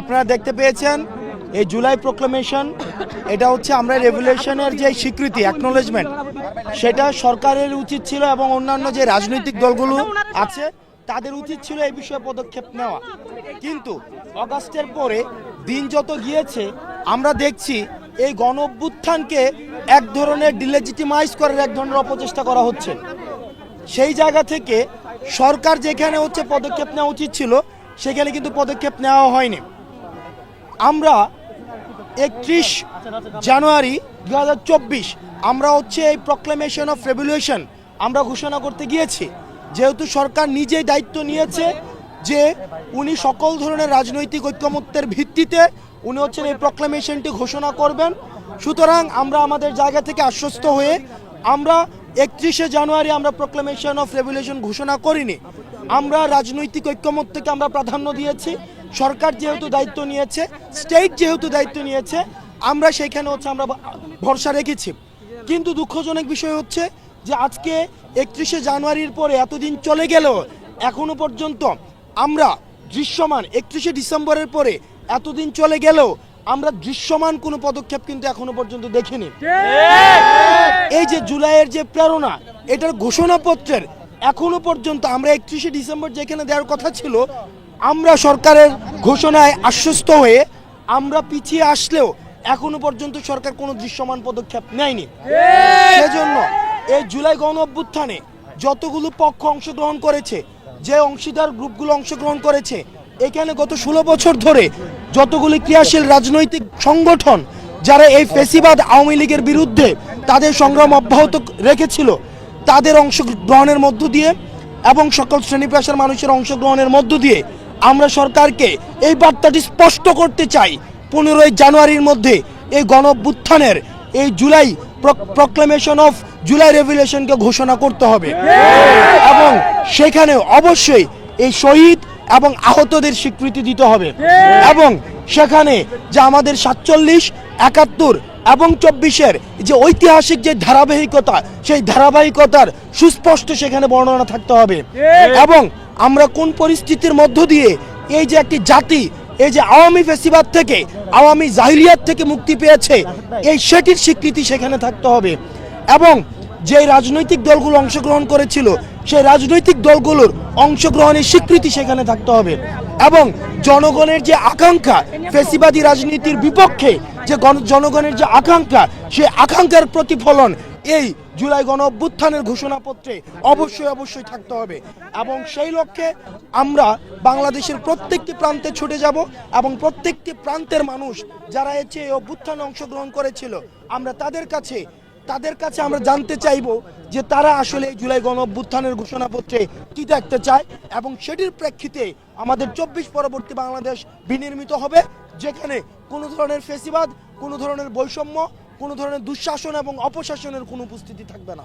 আপনারা দেখতে পেয়েছেন এই জুলাই প্রোক্লামেশন এটা হচ্ছে আমরা রেভুলেশনের যে স্বীকৃতি অ্যাকনোলেজমেন্ট সেটা সরকারের উচিত ছিল এবং অন্যান্য যে রাজনৈতিক দলগুলো আছে, তাদের উচিত ছিল এই বিষয়ে পদক্ষেপ নেওয়া। কিন্তু অগাস্টের পরে দিন যত গিয়েছে, আমরা দেখছি এই গণ অভ্যুত্থানকে এক ধরনের ডিলেজিটিমাইজ করার এক ধরনের অপচেষ্টা করা হচ্ছে। সেই জায়গা থেকে সরকার যেখানে হচ্ছে পদক্ষেপ নেওয়া উচিত ছিল, সেখানে কিন্তু পদক্ষেপ নেওয়া হয়নি। আমরা একত্রিশ জানুয়ারি দু হাজার চব্বিশ, আমরা হচ্ছে এই প্রক্লেমেশন অফ রেভলিউশন আমরা ঘোষণা করতে গিয়েছি। যেহেতু সরকার নিজেই দায়িত্ব নিয়েছে যে উনি সকল ধরনের রাজনৈতিক ঐক্যমত্যের ভিত্তিতে উনি হচ্ছেন এই প্রক্লেমেশনটি ঘোষণা করবেন। সুতরাং আমরা আমাদের জায়গা থেকে আশ্বস্ত হয়ে আমরা একত্রিশে জানুয়ারি আমরা প্রক্লেমেশন অফ রেভলিউশন ঘোষণা করিনি। আমরা রাজনৈতিক ঐক্যমত্যকে আমরা প্রাধান্য দিয়েছি। সরকার যেহেতু দায়িত্ব নিয়েছে স্টেট যেহেতু দায়িত্ব নিয়েছে আমরা সেইখানে হচ্ছে আমরা ভরসা রেখেছি। কিন্তু দুঃখজনক বিষয় হচ্ছে যে আজকে একত্রিশে জানুয়ারির পরে এতদিন চলে গেলেও এখনও পর্যন্ত আমরা দৃশ্যমান একত্রিশে ডিসেম্বরের পরে এতদিন চলে গেলেও আমরা দৃশ্যমান কোনো পদক্ষেপ কিন্তু এখনও পর্যন্ত দেখিনি। এই যে জুলাইয়ের যে প্রেরণা এটার ঘোষণাপত্রের এখনও পর্যন্ত আমরা একত্রিশে ডিসেম্বর যেখানে দেওয়ার কথা ছিল, আমরা সরকারের ঘোষণায় আশ্বস্ত হয়ে আমরা পিছিয়ে আসলেও এখনও পর্যন্ত সরকার কোনো দৃশ্যমান পদক্ষেপ নেয়নি। সেজন্য এই জুলাই গণ অভ্যুত্থানে যতগুলো পক্ষ অংশগ্রহণ করেছে, যে অংশীদার গ্রুপগুলো অংশগ্রহণ করেছে, এখানে গত ষোলো বছর ধরে যতগুলি ক্রিয়াশীল রাজনৈতিক সংগঠন যারা এই ফেসিবাদ আওয়ামী লীগের বিরুদ্ধে তাদের সংগ্রাম অব্যাহত রেখেছিল তাদের অংশগ্রহণের মধ্য দিয়ে এবং সকল শ্রেণি পেশার মানুষের অংশগ্রহণের মধ্য দিয়ে আমরা সরকারকে এই বার্তাটি স্পষ্ট করতে চাই। পনেরোই জানুয়ারির মধ্যে এই গণ অভ্যুত্থানের এই জুলাই প্রক্লেমেশন অফ জুলাই রেভুলেশনকে ঘোষণা করতে হবে। এবং সেখানে অবশ্যই এই শহীদ এবং আহতদের স্বীকৃতি দিতে হবে। এবং সেখানে যে আমাদের সাতচল্লিশ একাত্তর এবং চব্বিশের যে ঐতিহাসিক যে ধারাবাহিকতা সেই ধারাবাহিকতার সুস্পষ্ট সেখানে বর্ণনা থাকতে হবে। এবং আমরা কোন পরিস্থিতির মধ্য দিয়ে এই যে একটি জাতি এই যে আওয়ামী ফেসিবাদ থেকে আওয়ামী জাহিলিয়াত থেকে মুক্তি পেয়েছে এই সেটির স্বীকৃতি সেখানে থাকতে হবে। এবং যে রাজনৈতিক দলগুলো অংশগ্রহণ করেছিল সেই রাজনৈতিক দলগুলোর অংশগ্রহণের স্বীকৃতি সেখানে থাকতে হবে। এবং জনগণের যে আকাঙ্ক্ষা, ফেসিবাদী রাজনীতির বিপক্ষে যে জনগণের যে আকাঙ্ক্ষা, সে আকাঙ্ক্ষার প্রতিফলন এই জুলাই গণ অভ্যুত্থানের ঘোষণাপত্রে অবশ্যই অবশ্যই থাকতে হবে। এবং সেই লক্ষ্যে আমরা বাংলাদেশের প্রত্যেকটি প্রান্তে ছুটে যাব এবং প্রত্যেকটি প্রান্তের মানুষ যারা এসে এই অভ্যুত্থানে অংশগ্রহণ করেছিল, আমরা তাদের কাছে তাদের কাছে আমরা জানতে চাইব যে তারা আসলে জুলাই গণ অভ্যুত্থানের ঘোষণাপত্রে কি দেখতে চায় এবং সেটির প্রেক্ষিতে আমাদের চব্বিশ পরবর্তী বাংলাদেশ বিনির্মিত হবে যেখানে কোনো ধরনের ফেসিবাদ কোনো ধরনের বৈষম্য কোনো ধরনের দুঃশাসন এবং অপশাসনের কোনো উপস্থিতি থাকবে না।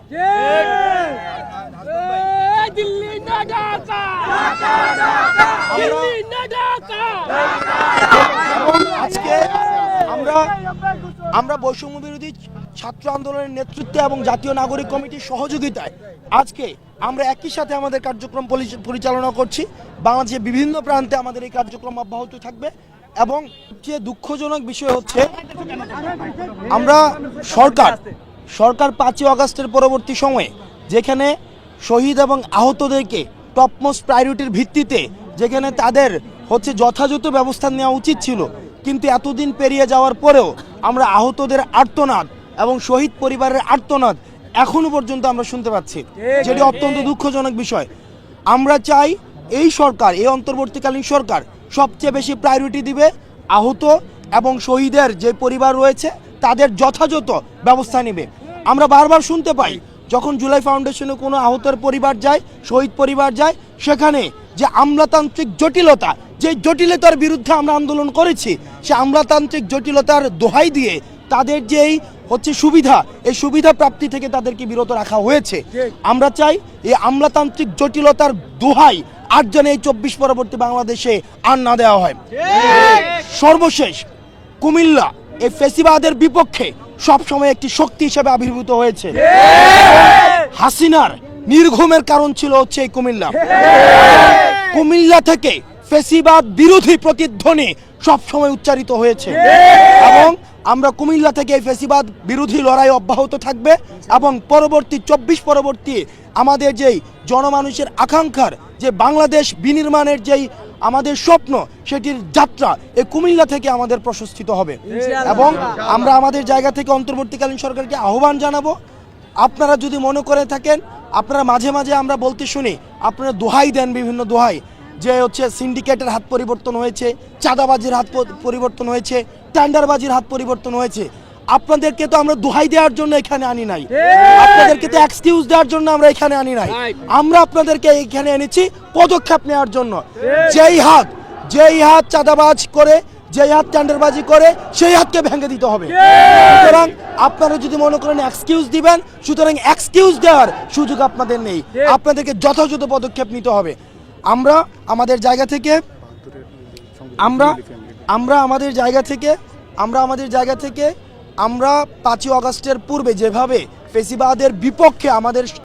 আজকে আমরা আমরা বৈষম্য বিরোধী ছাত্র আন্দোলনের নেতৃত্বে এবং জাতীয় নাগরিক কমিটির সহযোগিতায় আজকে আমরা একই সাথে আমাদের কার্যক্রম পরিচালনা করছি। বাংলাদেশের বিভিন্ন প্রান্তে আমাদের এই কার্যক্রম অব্যাহত থাকবে এবং যে দুঃখজনক বিষয় হচ্ছে, আমরা সরকার সরকার পাঁচই আগস্টের পরবর্তী সময়ে যেখানে শহীদ এবং আহতদেরকে টপমোস্ট প্রায়োরিটির ভিত্তিতে যেখানে তাদের হচ্ছে যথাযথ ব্যবস্থা নেওয়া উচিত ছিল, কিন্তু এতদিন পেরিয়ে যাওয়ার পরেও আমরা আহতদের আর্তনাদ এবং শহীদ পরিবারের আর্তনাদ এখনও পর্যন্ত আমরা শুনতে পাচ্ছি। যেটি অত্যন্ত দুঃখজনক বিষয়। আমরা চাই এই সরকার এই অন্তর্বর্তীকালীন সরকার সবচেয়ে বেশি প্রায়োরিটি দিবে আহত এবং শহীদের যে পরিবার রয়েছে তাদের যথাযথ ব্যবস্থা নেবে। আমরা বারবার শুনতে পাই যখন জুলাই ফাউন্ডেশনে কোনো আহতের পরিবার যায় শহীদ পরিবার যায় সেখানে যে আমলাতান্ত্রিক জটিলতা যে জটিলতার বিরুদ্ধে আমরা আন্দোলন করেছি সে আমলাতান্ত্রিক জটিলতার দোহাই দিয়ে তাদের যেই হচ্ছে সুবিধা। এই সুবিধা প্রাপ্তি থেকে তাদেরকে বিরত রাখা হয়েছে। আমরা চাই এই আমলাতান্ত্রিক জটিলতার দোহাই আর যেন এই চব্বিশ পরবর্তী বাংলাদেশে আর না দেওয়া হয়। সর্বশেষ কুমিল্লা এই ফেসিবাদের বিপক্ষে সবসময় একটি শক্তি হিসেবে আবির্ভূত হয়েছে। হাসিনার নির্ঘুমের কারণ ছিল হচ্ছে এই কুমিল্লা। কুমিল্লা থেকে ফেসিবাদ বিরোধী প্রতিধ্বনি সবসময় উচ্চারিত হয়েছে। এবং আমরা কুমিল্লা থেকে এই ফেসিবাদ বিরোধী লড়াই অব্যাহত থাকবে এবং পরবর্তী চব্বিশ পরবর্তী আমাদের যেই জনমানুষের আকাঙ্ক্ষার যে বাংলাদেশ বিনির্মাণের যেই আমাদের স্বপ্ন সেটির যাত্রা এই কুমিল্লা থেকে আমাদের প্রশস্তিত হবে। এবং আমরা আমাদের জায়গা থেকে অন্তর্বর্তীকালীন সরকারকে আহ্বান জানাব। আপনারা যদি মনে করে থাকেন আপনারা মাঝে মাঝে আমরা বলতে শুনি আপনারা দোহাই দেন বিভিন্ন দোহাই যে হচ্ছে সিন্ডিকেটের হাত পরিবর্তন হয়েছে চাঁদাবাজির হাত পরিবর্তন হয়েছে টেন্ডারবাজির হাত পরিবর্তন হয়েছে। আপনাদেরকে তো আমরা দোহাই দেওয়ার জন্য এখানে আনি নাই। আপনাদেরকে তো এক্সকিউজ দেওয়ার জন্য আমরা এখানে আনি নাই। আমরা আপনাদেরকে এখানে এনেছি পদক্ষেপ নেওয়ার জন্য। যেই হাত যেই হাত চাঁদাবাজ করে যেই হাত টেন্ডারবাজি করে সেই হাতকে ভেঙে দিতে হবে। সুতরাং আপনারা যদি মনে করেন এক্সকিউজ দিবেন সুতরাং এক্সকিউজ দেওয়ার সুযোগ আপনাদের নেই। আপনাদেরকে যথাযথ পদক্ষেপ নিতে হবে। আমরা আমাদের জায়গা থেকে আমরা আমরা আমাদের জায়গা থেকে, আমরা আমাদের জায়গা থেকে, আমরা পাঁচই অগস্টের পূর্বে যেভাবে ফেসিবাদের বিপক্ষে আমাদের